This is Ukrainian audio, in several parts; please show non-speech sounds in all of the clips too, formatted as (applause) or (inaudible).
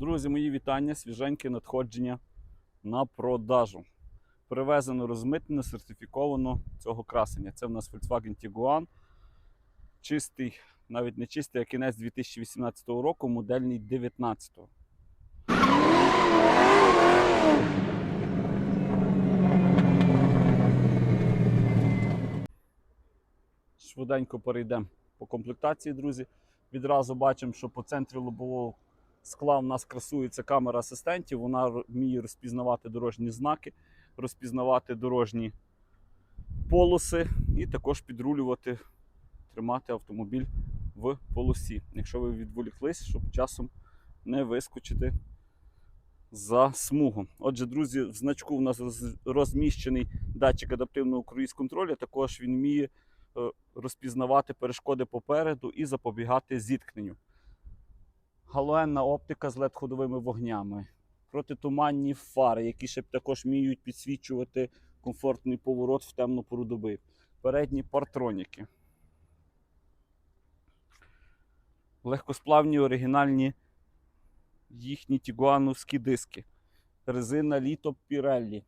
Друзі, мої вітання, свіженьке надходження на продажу. Привезено, розмитнено, сертифіковано цього красення. Це в нас Volkswagen Tiguan. Чистий, навіть не чистий, а кінець 2018 року, модельний 19. Швиденько перейдемо по комплектації, друзі. Відразу бачимо, що по центрі лобового скла в нас красується камера асистентів. Вона вміє розпізнавати дорожні знаки, розпізнавати дорожні полоси і також підрулювати, тримати автомобіль в полосі. Якщо ви відволіклись, щоб часом не вискочити за смугу. Отже, друзі, в значку в нас розміщений датчик адаптивного круїз контролю. Також він вміє е, розпізнавати перешкоди попереду і запобігати зіткненню. Галоенна оптика з LED-ходовими вогнями, протитуманні фари, які ще також вміють підсвічувати комфортний поворот в темну пору доби. Передні партроніки. Легкосплавні оригінальні їхні тігуановські диски. Резина літо Pirelli.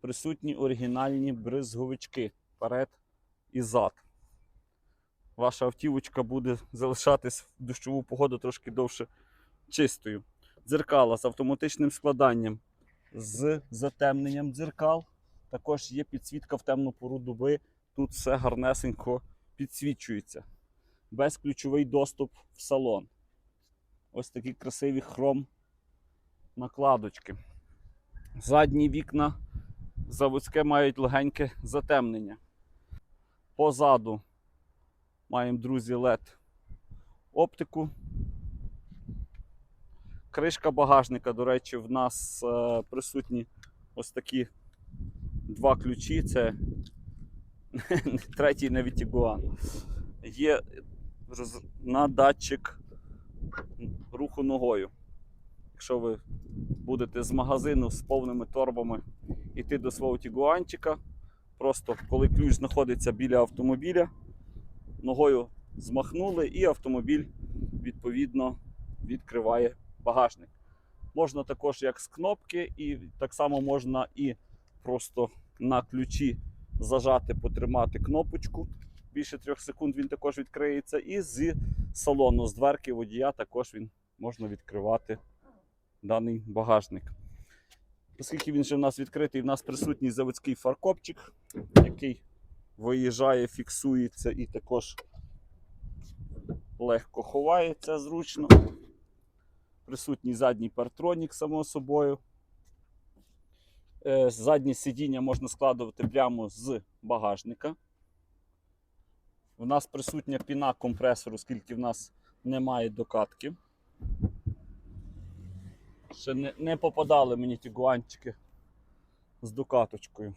Присутні оригінальні бризговички перед і зад. Ваша автівочка буде залишатись в дощову погоду трошки довше чистою. Дзеркала з автоматичним складанням, з затемненням дзеркал. Також є підсвітка в темну пору доби. Тут все гарнесенько підсвічується. Безключовий доступ в салон. Ось такі красиві хром накладочки. Задні вікна заводське мають легеньке затемнення. Позаду маємо, друзі, LED оптику. Кришка багажника, до речі, в нас е, присутні ось такі два ключі. Це (laughs) третій навіть Тігуан. Є роз- на датчик руху ногою. Якщо ви будете з магазину з повними торбами йти до свого тігуанчика, просто коли ключ знаходиться біля автомобіля, ногою змахнули, і автомобіль відповідно відкриває багажник. Можна також як з кнопки, і так само можна і просто на ключі зажати, потримати кнопочку. Більше трьох секунд він також відкриється. І з салону, з дверки водія також він можна відкривати даний багажник. Оскільки він вже в нас відкритий, в нас присутній заводський фаркопчик, який виїжджає, фіксується і також легко ховається зручно. Присутній задній партронік, само собою. Е, Заднє сидіння можна складувати прямо з багажника. У нас присутня піна компресору, оскільки в нас немає докатки. Ще не, не попадали мені ті гуанчики з докаточкою.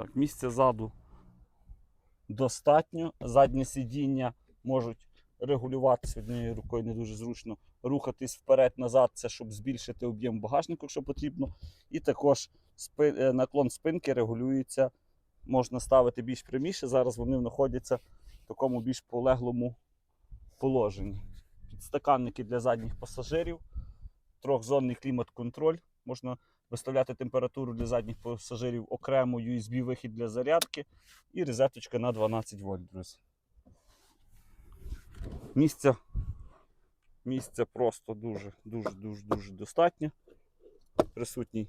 Так, місця ззаду достатньо. Заднє сидіння можуть регулюватися однією рукою не дуже зручно. Рухатись вперед-назад, це щоб збільшити об'єм багажнику, якщо потрібно. І також спи- е, наклон спинки регулюється. Можна ставити більш пряміше. Зараз вони знаходяться в такому більш полеглому положенні. Підстаканники для задніх пасажирів, трьохзонний клімат-контроль. Можна виставляти температуру для задніх пасажирів окремо USB-вихід для зарядки і розеточка на 12 вольт, друзі. Місця, місця просто дуже, дуже, дуже, дуже достатньо. Присутній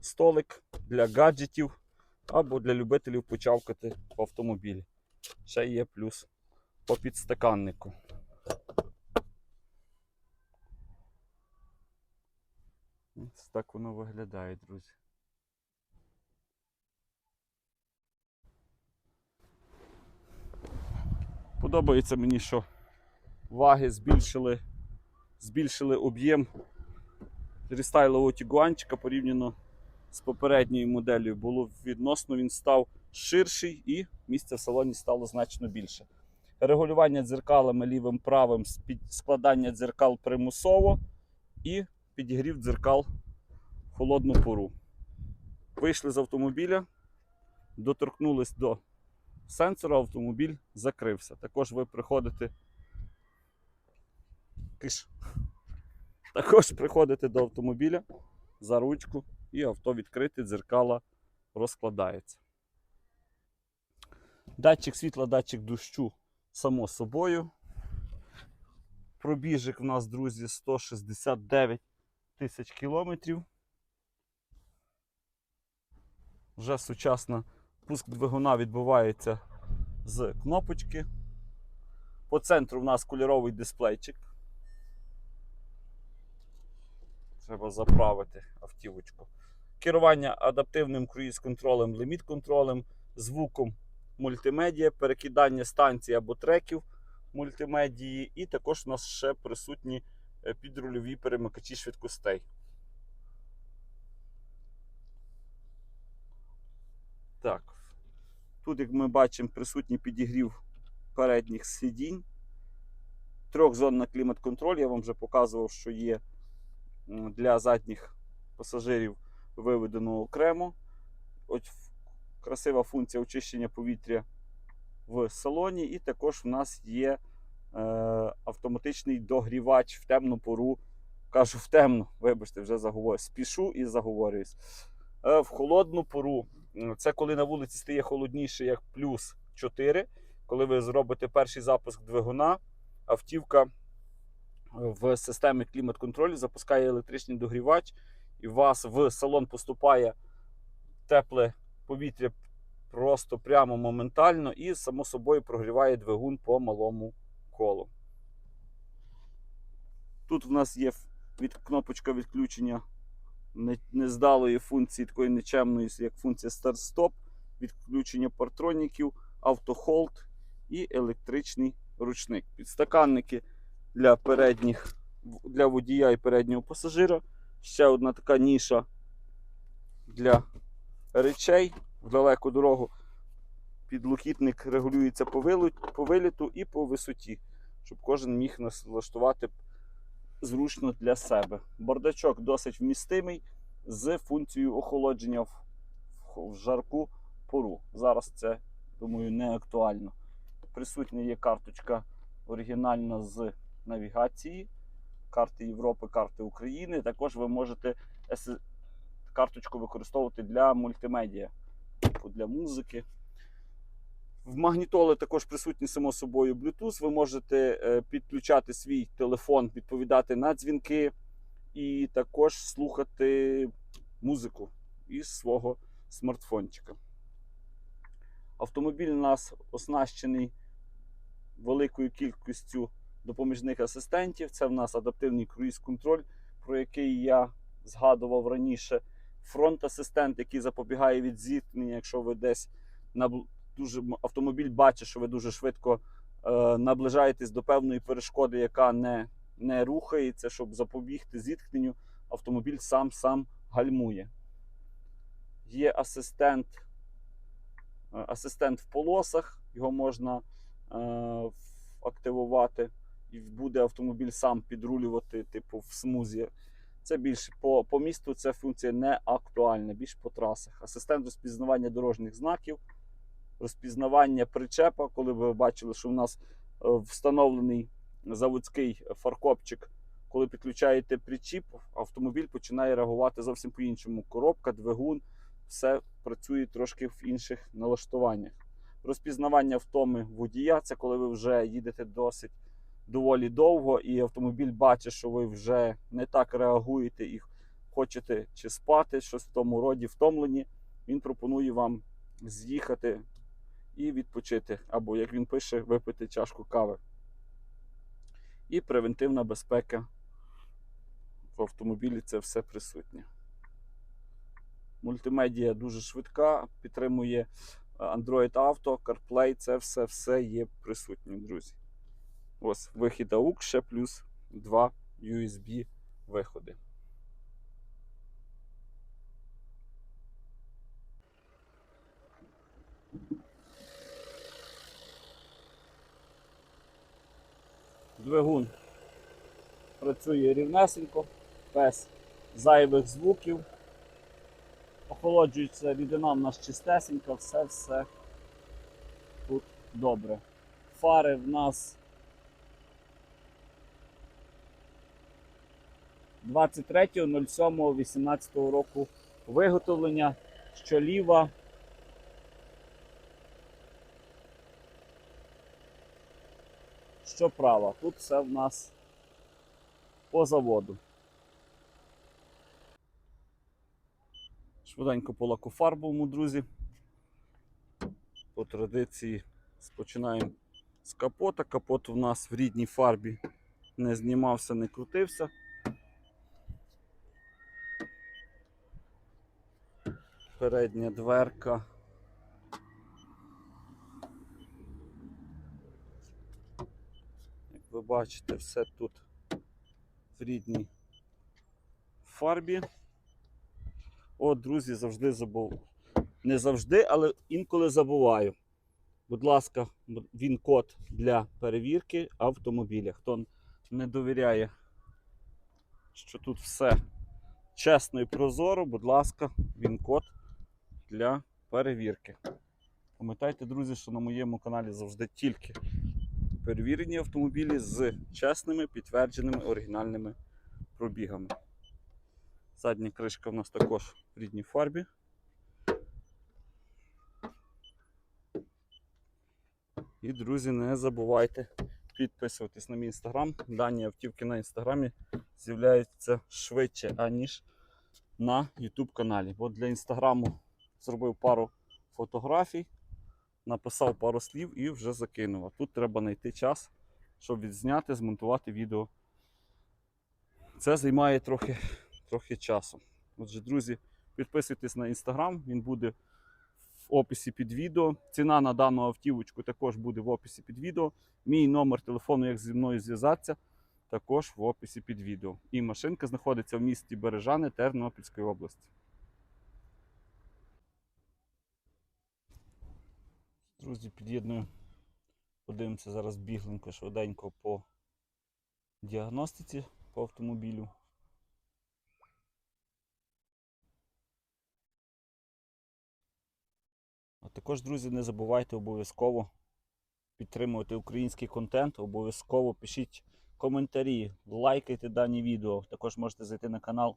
столик для гаджетів або для любителів почавкати в автомобілі. Ще є плюс по підстаканнику. Ось так воно виглядає, друзі. Подобається мені, що ваги збільшили, збільшили об'єм рестайлового тігуанчика порівняно з попередньою моделлю. Було відносно, він став ширший і місця в салоні стало значно більше. Регулювання дзеркалами лівим правим, складання дзеркал примусово і підігрів дзеркал холодну пору. Вийшли з автомобіля, доторкнулись до сенсора, автомобіль закрився. Також ви приходите. Киш. Також приходите до автомобіля за ручку і авто відкрите, дзеркала розкладається. Датчик світла, датчик дощу, само собою. Пробіжик в нас, друзі, 169 тисяч кілометрів. Вже сучасно пуск двигуна відбувається з кнопочки. По центру в нас кольоровий дисплейчик. Треба заправити автівочку. Керування адаптивним круїз-контролем, ліміт-контролем, звуком мультимедіа, перекидання станцій або треків мультимедії, і також у нас ще присутні е, підрульові перемикачі швидкостей. Так. Тут, як ми бачимо, присутній підігрів передніх сидінь. Трьохзонна клімат-контроль. Я вам вже показував, що є для задніх пасажирів виведено окремо. От красива функція очищення повітря в салоні. І також в нас є е, автоматичний догрівач в темну пору. Кажу в темну, вибачте, вже заговорю. Спішу і заговорююсь. Е, в холодну пору. Це коли на вулиці стає холодніше, як плюс 4. Коли ви зробите перший запуск двигуна, автівка в системі клімат-контролю запускає електричний догрівач, і у вас в салон поступає тепле повітря просто прямо моментально і, само собою, прогріває двигун по малому колу. Тут в нас є від, кнопочка відключення нездалої функції, такої нечемної, як функція старт-стоп, відключення партроніків, автохолд і електричний ручник. Підстаканники для передніх, для водія і переднього пасажира. Ще одна така ніша для речей в далеку дорогу. Підлокітник регулюється по виліту і по висоті, щоб кожен міг налаштувати зручно для себе. Бардачок досить вмістимий з функцією охолодження в, в- жарку пору. Зараз це, думаю, не актуально. Присутня є карточка оригінальна з навігації, карти Європи, карти України. Також ви можете карточку використовувати для мультимедіа, типу для музики. В магнітоли також присутні, само собою, Bluetooth. Ви можете е, підключати свій телефон, відповідати на дзвінки і також слухати музику із свого смартфончика. Автомобіль у нас оснащений великою кількістю допоміжних асистентів. Це в нас адаптивний круїз-контроль, про який я згадував раніше. Фронт-асистент, який запобігає від зіткнення, якщо ви десь на дуже автомобіль бачить, що ви дуже швидко е, наближаєтесь до певної перешкоди, яка не, не рухається, щоб запобігти зіткненню, автомобіль сам сам гальмує. Є асистент, е, асистент в полосах, його можна е, активувати, і буде автомобіль сам підрулювати, типу в смузі. Це більш по, по місту ця функція не актуальна, більш по трасах. Асистент розпізнавання дорожніх знаків, розпізнавання причепа, коли ви бачили, що в нас е, встановлений заводський фаркопчик. Коли підключаєте причіп, автомобіль починає реагувати зовсім по-іншому. Коробка, двигун, все працює трошки в інших налаштуваннях. Розпізнавання втоми водія це коли ви вже їдете досить доволі довго, і автомобіль бачить, що ви вже не так реагуєте і хочете чи спати, щось в тому роді втомлені. Він пропонує вам з'їхати і відпочити, або, як він пише, випити чашку кави. І превентивна безпека в автомобілі це все присутнє. Мультимедія дуже швидка, підтримує е, Android Auto, CarPlay, це все, все є присутнє, друзі. Ось вихід AUX, ще плюс два USB Двигун працює рівнесенько, без зайвих звуків. охолоджується рідина в нас чистесенька, все все тут добре. Фари в нас 23.07.18 року виготовлення, що ліва. Що права. Тут все в нас по заводу. Швиденько по лакофарбовому, друзі. По традиції спочинаємо з капота. Капот у нас в рідній фарбі не знімався, не крутився. Передня дверка. Як бачите, все тут в рідній фарбі. О, друзі, завжди забув. Не завжди, але інколи забуваю. Будь ласка, він код для перевірки автомобіля. Хто не довіряє, що тут все чесно і прозоро, будь ласка, він код для перевірки. Пам'ятайте, друзі, що на моєму каналі завжди тільки перевірені автомобілі з чесними, підтвердженими оригінальними пробігами. Задня кришка в нас також в рідній фарбі. І, друзі, не забувайте підписуватись на мій інстаграм. Дані автівки на інстаграмі з'являються швидше, аніж на YouTube каналі. Бо для інстаграму зробив пару фотографій, написав пару слів і вже закинув. А тут треба знайти час, щоб відзняти, змонтувати відео. Це займає трохи, трохи часу. Отже, друзі, підписуйтесь на інстаграм, він буде в описі під відео. Ціна на дану автівочку також буде в описі під відео. Мій номер телефону, як зі мною зв'язатися, також в описі під відео. І машинка знаходиться в місті Бережани Тернопільської області. Друзі, під'єдную. Подивимося зараз бігленько, швиденько по діагностиці по автомобілю. А також, друзі, не забувайте обов'язково підтримувати український контент. Обов'язково пишіть коментарі, лайкайте дані відео. Також можете зайти на канал,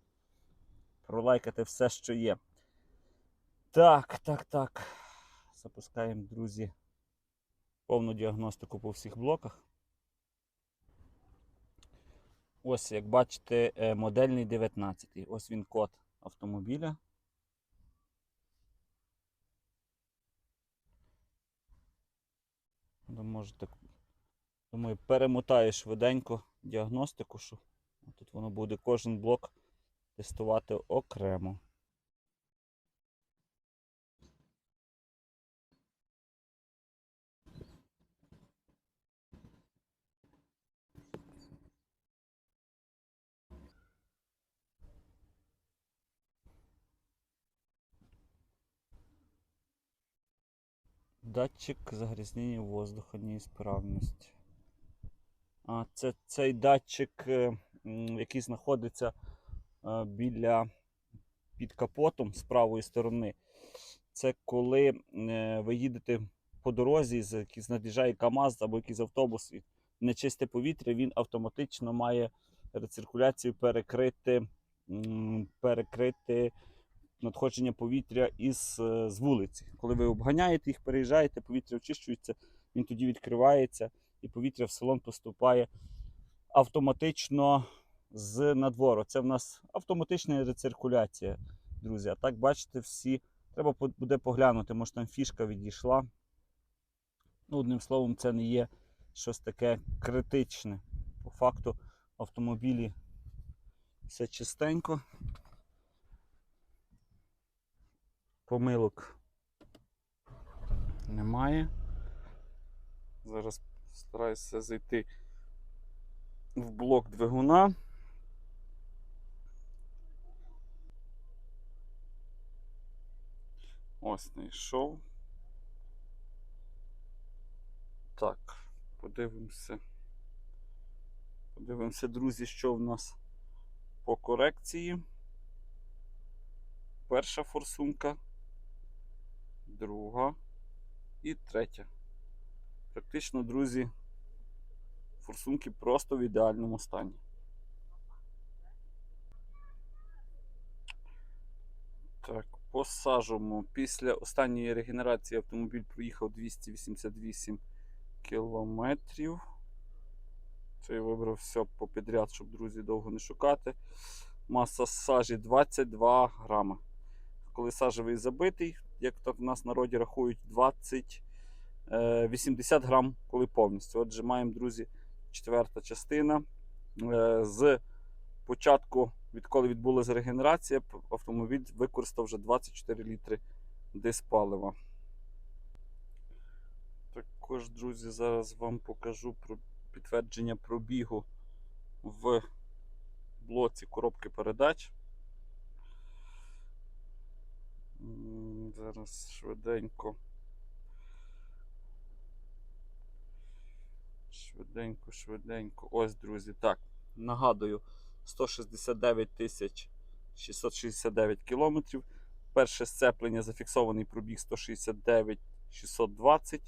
пролайкати все, що є. Так, так, так. Запускаємо, друзі, повну діагностику по всіх блоках. Ось, як бачите, е, модельний 19. Ось він код автомобіля. Можете, думаю, перемотаю швиденько діагностику, що тут воно буде кожен блок тестувати окремо. Датчик загрязнення воздуха, неісправність. А, це цей датчик, е, який знаходиться е, біля під капотом з правої сторони. Це коли е, ви їдете по дорозі, з над'їжджає КАМАЗ або якийсь автобус, і нечисте повітря, він автоматично має рециркуляцію перекрити, перекрити надходження повітря із е, з вулиці. Коли ви обганяєте їх, переїжджаєте, повітря очищується, він тоді відкривається і повітря в салон поступає автоматично з надвору. Це в нас автоматична рециркуляція, друзі. А так бачите, всі. Треба буде поглянути, може там фішка відійшла. Ну, одним словом, це не є щось таке критичне. По факту автомобілі все чистенько. Помилок немає. Зараз стараюся зайти в блок двигуна. Ось знайшов. Так, подивимося. Подивимося, друзі, що в нас по корекції. перша форсунка, друга і третя. Практично, друзі, форсунки просто в ідеальному стані. Так, посажимо. Після останньої регенерації автомобіль проїхав 288 кілометрів. Це я вибрав все попідряд, щоб друзі довго не шукати. Маса сажі 22 грама. Коли сажевий забитий, як так в нас в народі рахують, 20, е, 80 грам, коли повністю. Отже, маємо, друзі, четверта частина. Е, з початку, відколи відбулася регенерація, автомобіль використав вже 24 літри диспалива. Також, друзі, зараз вам покажу про підтвердження пробігу в блоці коробки передач. Зараз швиденько. Швиденько, швиденько. Ось, друзі, так. Нагадую, 169 тисяч 669 кілометрів. Перше сцеплення зафіксований пробіг 169 620.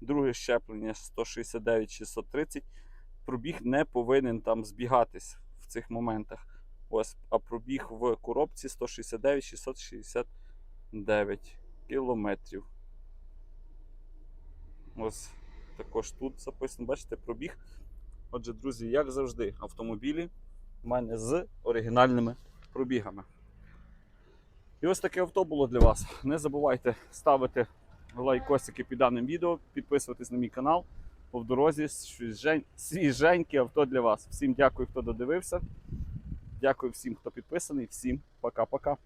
Друге щеплення 169 630. Пробіг не повинен там збігатись в цих моментах. Ось, а пробіг в коробці 169 669 кілометрів. Ось також тут записано, бачите, пробіг. Отже, друзі, як завжди, автомобілі в мене з оригінальними пробігами. І ось таке авто було для вас. Не забувайте ставити лайкосики під даним відео, підписуватись на мій канал. Бо в дорозі свіжень- свіженьке авто для вас. Всім дякую, хто додивився. Дякую всім, хто підписаний. Всім пока-пока.